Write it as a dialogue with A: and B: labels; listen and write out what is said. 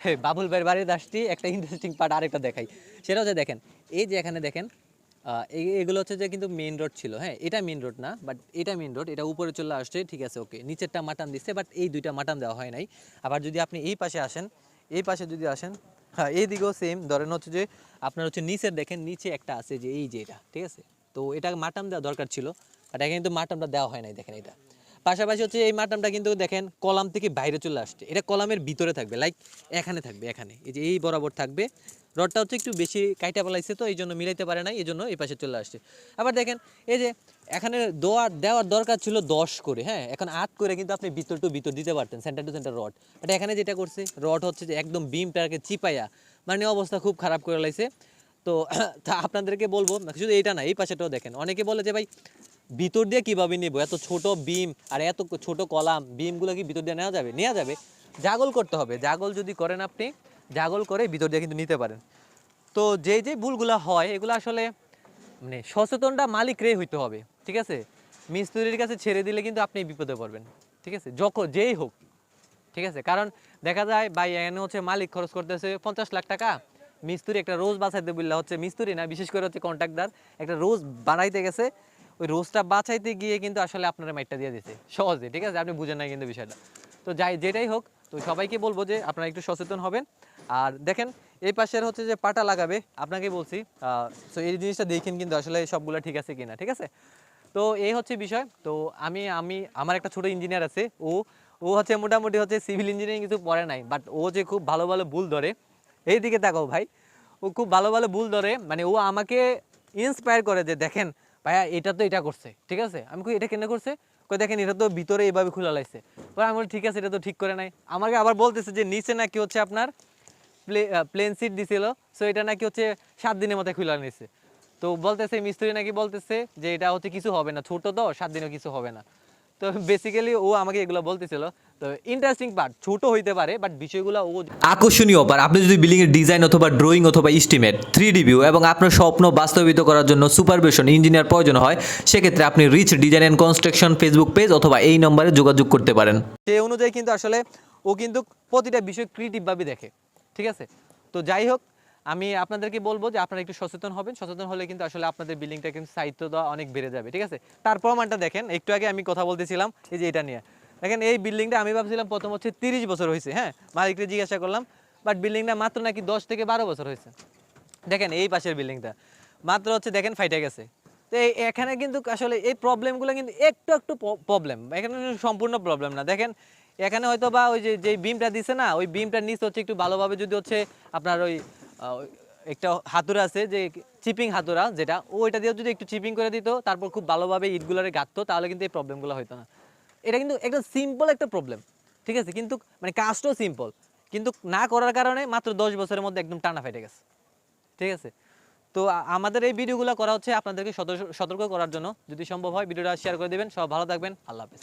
A: হে, বাবুল ভাইয়ের বাড়িতে আসছি একটা ইন্টারেস্টিং পার্ট আরেকটা দেখাই। সেটা হচ্ছে দেখেন এই যে এখানে দেখেন এগুলো হচ্ছে যে কিন্তু মেইন রোড ছিল হ্যাঁ এটা মেইন রোড না বাট এটা মেইন রোড এটা উপরে চলে আসছে ঠিক আছে ওকে নিচেরটা মাটান দিচ্ছে বাট এই দুইটা মাটান দেওয়া হয় নাই। আবার যদি আপনি এই পাশে আসেন এই পাশে যদি আসেন হ্যাঁ এই দিকেও সেম ধরেন হচ্ছে যে আপনার হচ্ছে নিচের দেখেন নিচে একটা আছে যে এই যে এটা ঠিক আছে? তো এটা মাটাম দেওয়া দরকার ছিল বাট এখানে কিন্তু মাটামটা দেওয়া হয় নাই দেখেন এটা। পাশাপাশি হচ্ছে এই মাটামটা কিন্তু দেখেন কলাম থেকে বাইরে চলে আসছে। এটা কলামের ভিতরে থাকবে লাইক এখানে থাকবে, এখানে। এই যে এই বরাবর থাকবে। রডটা হচ্ছে একটু বেশি কাইটা পালাইছে তো এই জন্য মিলাইতে পারে না এই জন্য এই পাশে চলে আসছে। আবার দেখেন, এই যে এখানে দেওয়ার দেওয়ার দরকার ছিল দশ করে হ্যাঁ? এখন আট করে কিন্তু আপনি ভিতর টু ভিতর দিতে পারতেন centre to centre rod but এখানে যেটা করছে রড হচ্ছে যে একদম বিমটাকে চিপাইয়া মানে অবস্থা খুব খারাপ করে লাইছে। তো, তা আপনাদেরকে বলব, শুধু এইটা না, এই পাশেটাও দেখেন। অনেকে বলে যে ভাই ভিতর দিয়ে কীভাবে নেব? এত ছোট বিম আর এত ছোট কলাম, বিমগুলো কি ভিতর দিয়ে নেওয়া যাবে? নেওয়া যাবে। জাগল করতে হবে। জাগল যদি করেন আপনি, জাগল করে ভিতর দিয়ে কিন্তু নিতে পারেন। তো যে যে ভুলগুলো হয়, এগুলো আসলে মানে সচেতনটা মালিকরে হইতে হবে, ঠিক আছে? মিস্ত্রির কাছে ছেড়ে দিলে কিন্তু আপনি বিপদে পড়বেন, ঠিক আছে? যখন যেই হোক, ঠিক আছে? কারণ দেখা যায়, ভাই এখানে হচ্ছে মালিক খরচ করতেছে পঞ্চাশ লাখ টাকা। মিস্ত্রি একটা রোজ বাঁচাইতে বললে হচ্ছে মিস্ত্রি না, বিশেষ করে হচ্ছে কন্ট্রাক্টর একটা রোজ বানাইতে গেছে ওই রোজটা বাঁচাইতে গিয়ে কিন্তু আসলে আপনারা মাইটটা দিয়ে দিছে। সহজে, ঠিক আছে? আপনি বুঝেন না কিন্তু বিষয়টা। তো যাই, যেটাই হোক, তো সবাইকে বলব যে আপনারা একটু সচেতন হবেন। আর দেখেন, এই পাশের হচ্ছে যে পাটা লাগাবে, আপনাকে বলছি তো এই জিনিসটা দেখেন কিন্তু আসলে সবগুলো ঠিক আছে কিনা, ঠিক আছে? তো এই হচ্ছে বিষয়। তো আমি আমি, আমার একটা ছোট ইঞ্জিনিয়ার আছে, ও ও হচ্ছে মোটামুটি হচ্ছে সিভিল ইঞ্জিনিয়ারিং কিছু পড়ে নাই বাট ও যে খুব ভালো ভালো ভুল ধরে এই দিকে তাকাও ভাই, ও খুব ভালো ভালো ভুল ধরে মানে ও আমাকে ইন্সপায়ার করে যে দেখেন ভাইয়া এটা তো এটা করছে ঠিক আছে? আমি কই এটা কেন করছে? কই দেখেন এটা তো ভিতরে এইভাবে খোলা লাগছে পরে আমি বলি, ঠিক আছে এটা তো ঠিক করে নাই। আমাকে আবার বলতেছে যে নিচে নাকি হচ্ছে আপনার প্লে প্লেন সিট দিছিল সো এটা নাকি হচ্ছে সাত দিনের মতো খুলে নিয়েছে তো বলতেছে মিস্ত্রি নাকি বলতেছে যে এটা হচ্ছে কিছু হবে না ছোট তো সাত দিনে কিছু হবে না। তো বেসিক্যালি ও আমাকে এগুলো বলতেছিল। তো ইন্টারেস্টিং পার্ট ছোট হইতে পারে বাট বিষয়গুলো ও
B: আকর্ষণীয় পার আপনি যদি বিল্ডিং এর ডিজাইন অথবা ড্রয়িং অথবা ইস্টিমেট থ্রি ভিউ এবং আপনার স্বপ্ন বাস্তবিত করার জন্য সুপারভিশন ইঞ্জিনিয়ার প্রয়োজন হয় সেক্ষেত্রে আপনি rich design and construction Facebook page অথবা এই নম্বরে যোগাযোগ করতে পারেন।
A: সেই অনুযায়ী কিন্তু আসলে ও কিন্তু প্রতিটা বিষয় ক্রিয়েটিভভাবে দেখে ঠিক আছে? তো যাই হোক আমি আপনাদেরকে বলব যে আপনারা একটু সচেতন হবেন। সচেতন হলে কিন্তু আসলে আপনাদের বিল্ডিংটা কিন্তু স্থায়িত্বতা অনেক বেড়ে যাবে, ঠিক আছে? তার প্রমাণটা দেখেন, একটু আগে আমি কথা বলতেছিলাম এই যে এটা নিয়ে। দেখেন, এই বিল্ডিংটা আমি ভাবছিলাম প্রথম হচ্ছে তিরিশ বছর হয়েছে হ্যাঁ? মালিককে জিজ্ঞাসা করলাম বাট বিল্ডিংটা মাত্র নাকি দশ থেকে বারো বছর হয়েছে। দেখেন, এই পাশের বিল্ডিংটা মাত্র হচ্ছে দেখেন ফাইটে গেছে। তো এই এখানে কিন্তু আসলে এই প্রবলেমগুলো কিন্তু একটু একটু প্রবলেম এখানে সম্পূর্ণ প্রবলেম না। দেখেন, এখানে হয়তো বা ওই যে যে বিমটা দিছে না, ওই বিমটার নিচ হচ্ছে একটু ভালোভাবে যদি হচ্ছে আপনার ওই একটা হাতুড়া আছে যে চিপিং হাতুড়া যেটা, ও ওইটা দিয়ে যদি একটু চিপিং করে দিত, তারপর খুব ভালোভাবে ইটগুলোরে গাঁথতো তাহলে কিন্তু এই প্রবলেমগুলো হতো না। এটা কিন্তু একটা সিম্পল একটা প্রবলেম ঠিক আছে? কিন্তু মানে কাজটাও সিম্পল কিন্তু না করার কারণে মাত্র দশ বছরের মধ্যে একদম টানা ফেটে গেছে, ঠিক আছে? তো আমাদের এই ভিডিওগুলো করা হচ্ছে আপনাদেরকে সতর্ক করার জন্য। যদি সম্ভব হয় ভিডিওটা শেয়ার করে দেবেন। সব ভালো থাকবেন। আল্লাহ হাফেজ।